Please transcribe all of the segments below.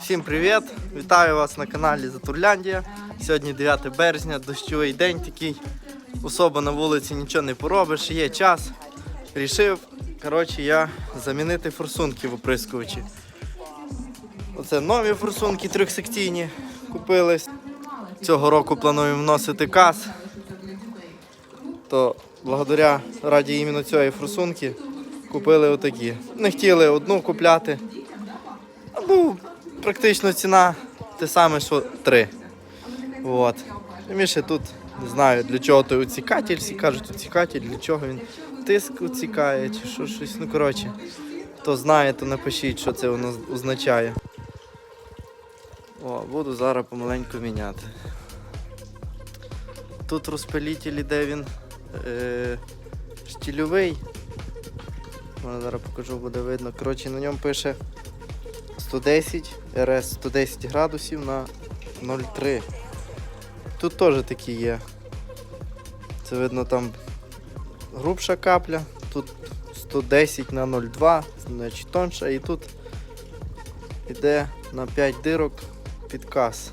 Всім привіт! Вітаю вас на каналі Затурляндія. Сьогодні 9 березня, дощовий день такий. Особо на вулиці нічого не поробиш, є час. Рішив, коротше, я замінити форсунки в оприскувачі. Оце нові форсунки трьохсекційні купились. Цього року плануємо вносити каз. То благодаря раді іменно цієї форсунки купили отакі. Не хотіли одну купляти. Був практично ціна те саме, що три. От. Ще тут не знаю для чого той оцікатель, всі кажуть оцікатель, для чого він тиск оцікає чи що щось. Ну коротше, хто знає, то напишіть, що це воно означає. О, буду зараз помаленьку міняти. Тут розпилітель іде він е, штільовий. Зараз покажу, буде видно. Коротше, на ньому пише 110, РС 110 градусів на 0,3. Тут теж такі є. Це видно там грубша капля, тут 110 на 0,2, значить тонша, і тут йде на 5 дирок підказ.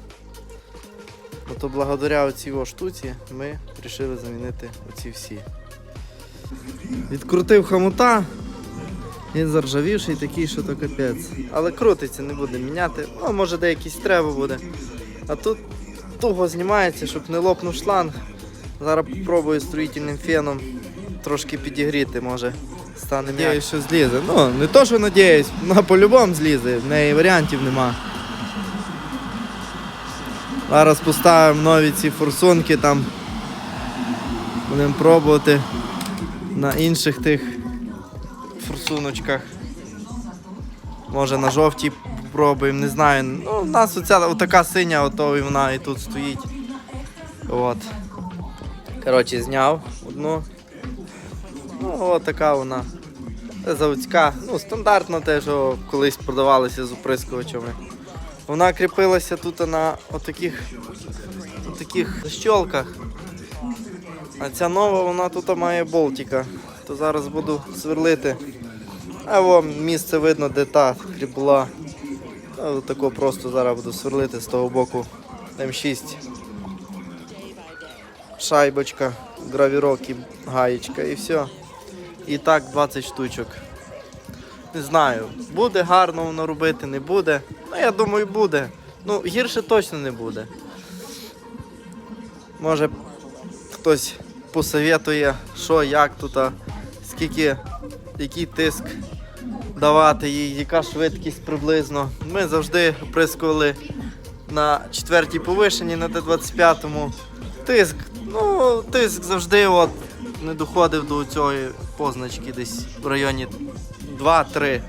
Ну, то благодаря оцій штуці ми вирішили замінити оці всі. Відкрутив хомута, він заржавівший такий, що то капець. Але крутиться, не буде міняти. Ну, може деякийсь треба буде. А тут туго знімається, щоб не лопнув шланг. Зараз спробую строїтельним феном трошки підігріти, може стане м'яко. Надіюсь, що злізе. Ну, не то, що надіюсь, вона по-любому злізе, в неї варіантів нема. Зараз поставимо нові ці форсунки там. Будемо пробувати на інших тих форсуночках. Може на жовтій пробуємо, не знаю. Ну, у нас оця така синя, ото і вона і тут стоїть. От. Коротше, зняв одну. Ну, от така вона. Це заводська. Ну, стандартно те, що колись продавалися з оприскувачами. Вона кріпилася тут на отаких, отаких защолках. А ця нова, вона тут має болтика. То зараз буду сверлити. А во місце видно, де та кріпла. А, Тако просто зараз буду сверлити з того боку М6. Шайбочка, гравірок і гаєчка і все. І так 20 штучок. Не знаю, буде гарно воно робити, не буде. Ну я думаю, буде. Ну, гірше точно не буде. Може хтось посоветує, що, як тут, скільки, який тиск давати їй, яка швидкість приблизно. Ми завжди оприскували на четвертій повишенні на Т-25. Тиск, ну, тиск завжди от, не доходив до цієї позначки десь в районі 2-3.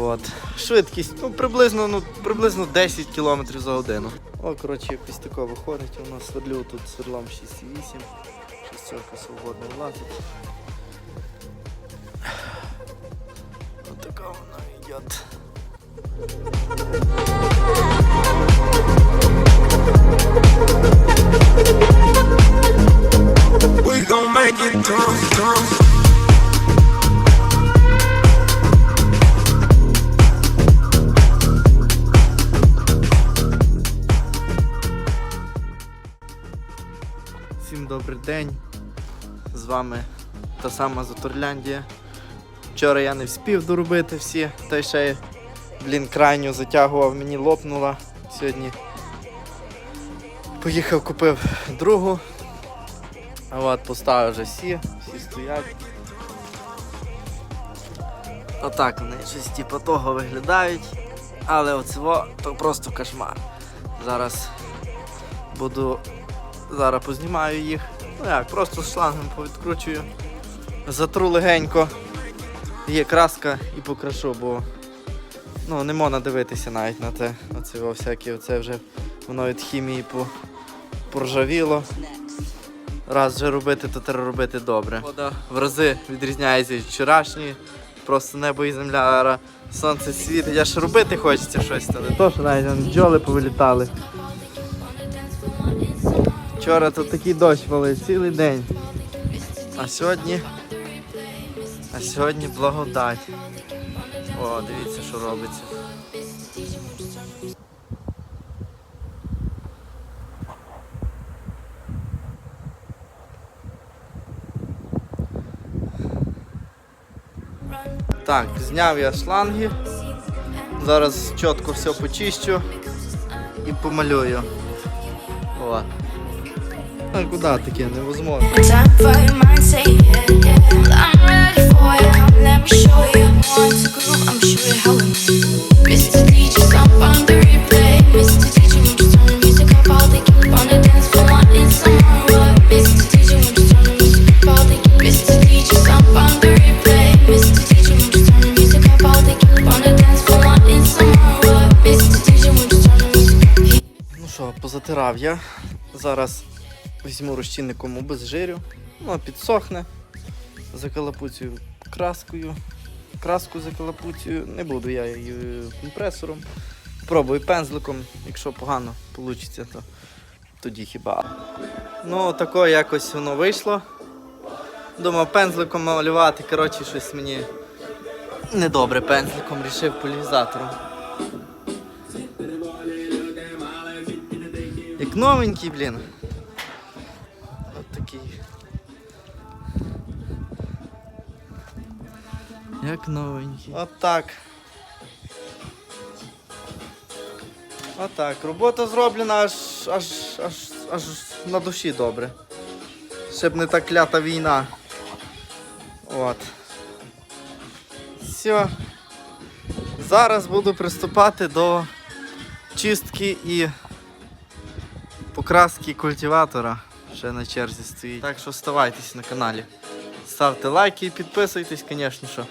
От. Швидкість, ну приблизно, ну, приблизно 10 км за годину. О, коротше, якось тако виходить. У нас сверлю тут сверлом 6,8. Шестерка свободно влазить. Вот така вона йде. We gon' make it come, come. День. З вами та сама Заторляндія. Вчора я не вспів доробити всі, та ще блін, крайню затягував, мені лопнула. Сьогодні поїхав, купив другу. А от поставив вже всі, всі стоять. Отак вони щось типу того виглядають. Але оцього то просто кошмар. Зараз буду Зараз познімаю їх. Ну як, просто шлангом повідкручую. Затру легенько. Є краска і покрашу, бо ну, не можна дивитися навіть на те. Оце всякі, оце вже воно від хімії по, поржавіло. Раз вже робити, то треба робити добре. Вода в рази відрізняється від вчорашньої. Просто небо і земля, сонце світить. Я ж робити хочеться щось, та не то, що навіть бджоли повилітали. Вчора тут такий дощ валив цілий день. А сьогодні А сьогодні благодать. О, дивіться, що робиться. Так, зняв я шланги. Зараз чітко все почищу і помалюю. От. А куди таке? Невозможно. Ну що, позатирав я. Зараз візьму розчинником без жирю. Ну, підсохне. Закалапуцю краскою. Краску закалапуцю. Не буду я її компресором. Пробую пензликом. Якщо погано вийде, то тоді хіба. Ну, тако якось воно вийшло. Думав пензликом малювати. Коротше, щось мені недобре пензликом рішив поляризатором. Як новенький, блін. Як новенький. От так. От так. Робота зроблена аж, аж, аж, аж на душі добре. Щоб не та клята війна. От. Все. Зараз буду приступати до чистки і покраски культиватора ще на черзі стоїть. Так що оставайтесь на каналі. Ставте лайки і підписуйтесь, звісно.